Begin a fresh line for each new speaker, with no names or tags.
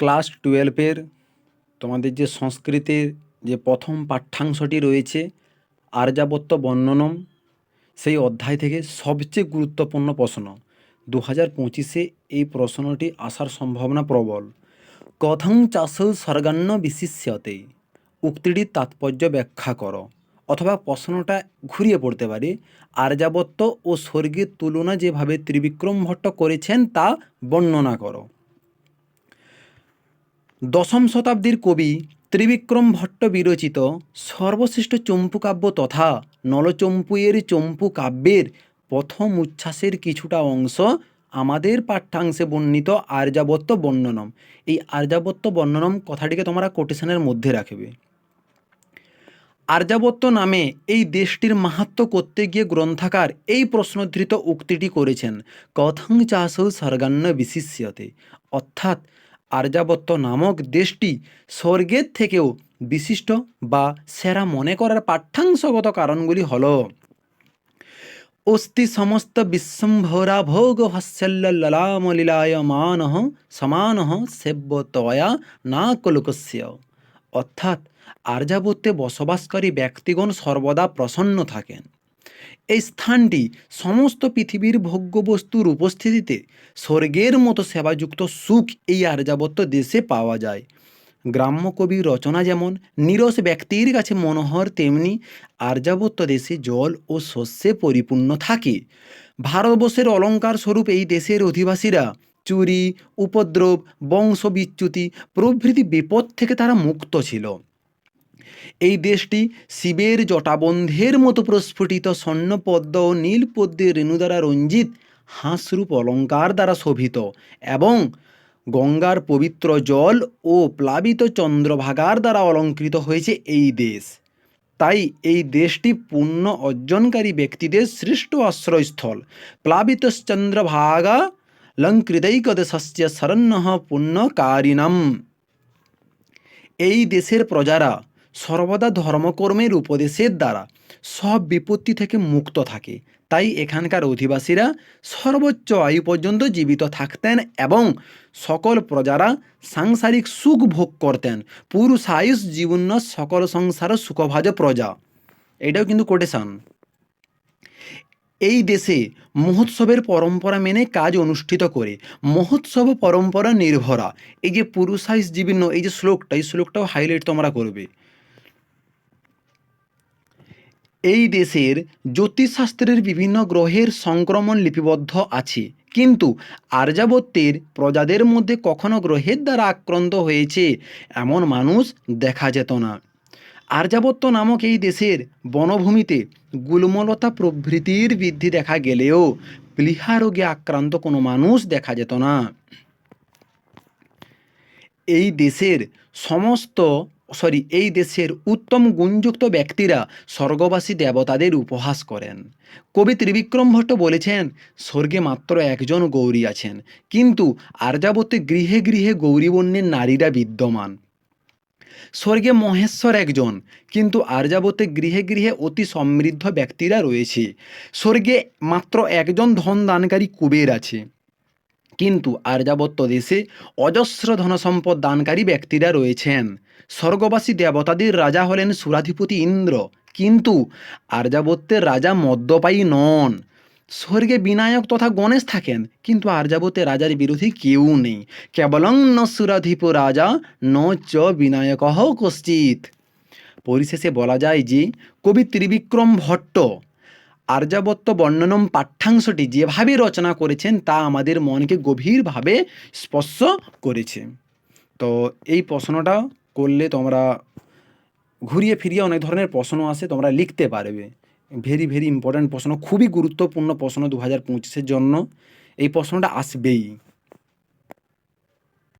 Class টুয়েলভের তোমাদের যে সংস্কৃতের যে প্রথম পাঠ্যাংশটি রয়েছে আর্যাবর্ত বর্ণনম, সেই অধ্যায় থেকে সবচেয়ে গুরুত্বপূর্ণ প্রশ্ন। দু হাজার পঁচিশে এই প্রশ্নটি আসার সম্ভাবনা প্রবল। কথং চাষ স্বর্গান্ন বিশিষ্যতে, উক্তিটির তাৎপর্য ব্যাখ্যা করো। অথবা প্রশ্নটা ঘুরিয়ে পড়তে পারে আর্যাবর্ত ও স্বর্গের তুলনা যেভাবে ত্রিবিক্রম ভট্ট করেছেন তা বর্ণনা করো। দশম শতাব্দীর কবি ত্রিবিক্রম ভট্ট বিরচিত সর্বশ্রেষ্ঠ চম্পু কাব্য তথা নলচম্পুয়ের চম্পু কাব্যের প্রথম উচ্ছ্বাসের কিছুটা অংশ আমাদের পাঠ্যাংশে বর্ণিত আর্যাবর্ত বর্ণনম। এই আর্যাবর্ত বর্ণনম কথাটিকে তোমরা কোটেশনের মধ্যে রাখবে। আর্যাবর্ত নামে এই দেশটির মাহাত্ম্য করতে গিয়ে গ্রন্থাকার এই প্রশ্নধৃত উক্তিটি করেছেন, কথং চাষ স্বর্গান্ন বিশিষ্যতে। অর্থাৎ আর্যাবর্ত নামক দেশটি স্বর্গের থেকেও বিশিষ্ট বা সেরা মনে করার পাঠ্যাংশগত কারণগুলি হল অস্তি সমস্ত বিশ্বম্ভরা ভোগ ভাস্যল্লামলীলায় মান সমান সেব্যতয়া না কলুকস্য। অর্থাৎ আর্যাবর্তে বসবাসকারী ব্যক্তিগণ সর্বদা প্রসন্ন থাকেন। এই স্থানটি সমস্ত পৃথিবীর ভোগ্যবস্তুর উপস্থিতিতে স্বর্গের মতো সেবাযুক্ত সুখ এই আর্যাবর্ত দেশে পাওয়া যায়। গ্রাম্য কবির রচনা যেমন নিরস ব্যক্তির কাছে মনোহর, তেমনি আর্যাবর্ত দেশে জল ও শস্যে পরিপূর্ণ থাকে। ভারতবর্ষের অলঙ্কার স্বরূপ এই দেশের অধিবাসীরা চুরি, উপদ্রব, বংশবিচ্যুতি প্রভৃতি বিপদ থেকে তারা মুক্ত ছিল। এই দেশটি শিবের জটাবন্ধের মতো প্রস্ফুটিত স্বর্ণপদ্ম ও নীলপদ্মের রেণু দ্বারা রঞ্জিত হাঁসরূপ অলঙ্কার দ্বারা শোভিত এবং গঙ্গার পবিত্র জল ও প্লাবিত চন্দ্রভাগার দ্বারা অলঙ্কৃত হয়েছে এই দেশ। তাই এই দেশটি পুণ্য অর্জনকারী ব্যক্তিদের শ্রেষ্ঠ আশ্রয়স্থল। প্লাবিত চন্দ্রভাগা লঙ্কৃতৈকদেশস্য শরণ্য পুণ্যকারিণম এই দেশের প্রজারা সর্বদা ধর্মকর্মের উপদেশের দ্বারা সব বিপত্তি থেকে মুক্ত থাকে। তাই এখানকার অধিবাসীরা সর্বোচ্চ আয়ু পর্যন্ত জীবিত থাকতেন এবং সকল প্রজারা সাংসারিক সুখ ভোগ করতেন। পুরুষ আয়ুষ জীবন্য সকল সংসার সুখভাজ প্রজা। এটাও কিন্তু কোটেশান এই দেশে মহোৎসবের পরম্পরা মেনে কাজ অনুষ্ঠিত করে। মহোৎসব পরম্পরা নির্ভরা। এই যে পুরুষাইস জীবিন্ন, এই যে শ্লোকটা, এই শ্লোকটাও হাইলাইট তোমরা করবে। এই দেশের জ্যোতিষশাস্ত্রের বিভিন্ন গ্রহের সংক্রমণ লিপিবদ্ধ আছে। কিন্তু আর্যাবত্যের প্রজাদের মধ্যে কখনো গ্রহের দ্বারা আক্রান্ত হয়েছে এমন মানুষ দেখা যেত না। আর্যাবত্য নামক এই দেশের বনভূমিতে গুলমলতা প্রভৃতির বৃদ্ধি দেখা গেলেও প্লিহা রোগে আক্রান্ত কোনো মানুষ দেখা যেত না। এই দেশের সমস্ত সরি, এই দেশের উত্তম গুণযুক্ত ব্যক্তিরা স্বর্গবাসী দেবতাদের উপহাস করেন। কবি ত্রিবিক্রম ভট্ট বলেছেন, স্বর্গে মাত্র একজন গৌরী আছেন, কিন্তু আর্যাবত্যে গৃহে গৃহে গৌরীবর্ণের নারীরা বিদ্যমান। স্বর্গে মহেশ্বর একজন, কিন্তু আর্যাবতে গৃহে গৃহে অতি সমৃদ্ধ ব্যক্তিরা রয়েছে। স্বর্গে মাত্র একজন ধন দানকারী কুবের আছে। কিন্তু আর্যাবত্য দেশে অজস্র ধনসম্পদ দানকারী ব্যক্তিরা রয়েছেন। স্বর্গবাসী দেবতাদের রাজা হলেন সুরাধিপতি ইন্দ্র। কিন্তু আর্যাবত্যের রাজা মদ্যপায়ী নন। স্বর্গে বিনায়ক তথা গণেশ থাকেন, কিন্তু আর্যাবতে রাজার বিরোধী কেউ নেই। কেবলং ন সুরাধিপ রাজা, ন চ বিনায়ক কশ্চিত পরিশেষে বলা যায় যে, কবি ত্রিবিক্রম ভট্ট আর্যাবত্ত বর্ণনম পাঠ্যাংশটি যেভাবে রচনা করেছেন, তা আমাদের মনকে গভীরভাবে স্পর্শ করেছে। তো এই প্রশ্নটা করলে তোমরা ঘুরিয়ে ফিরিয়ে অনেক ধরনের প্রশ্ন আসে, তোমরা লিখতে পারবে। ভেরি ভেরি ইম্পর্ট্যান্ট প্রশ্ন, খুবই গুরুত্বপূর্ণ প্রশ্ন দু হাজার পঁচিশের জন্য। এই প্রশ্নটা আসবেই।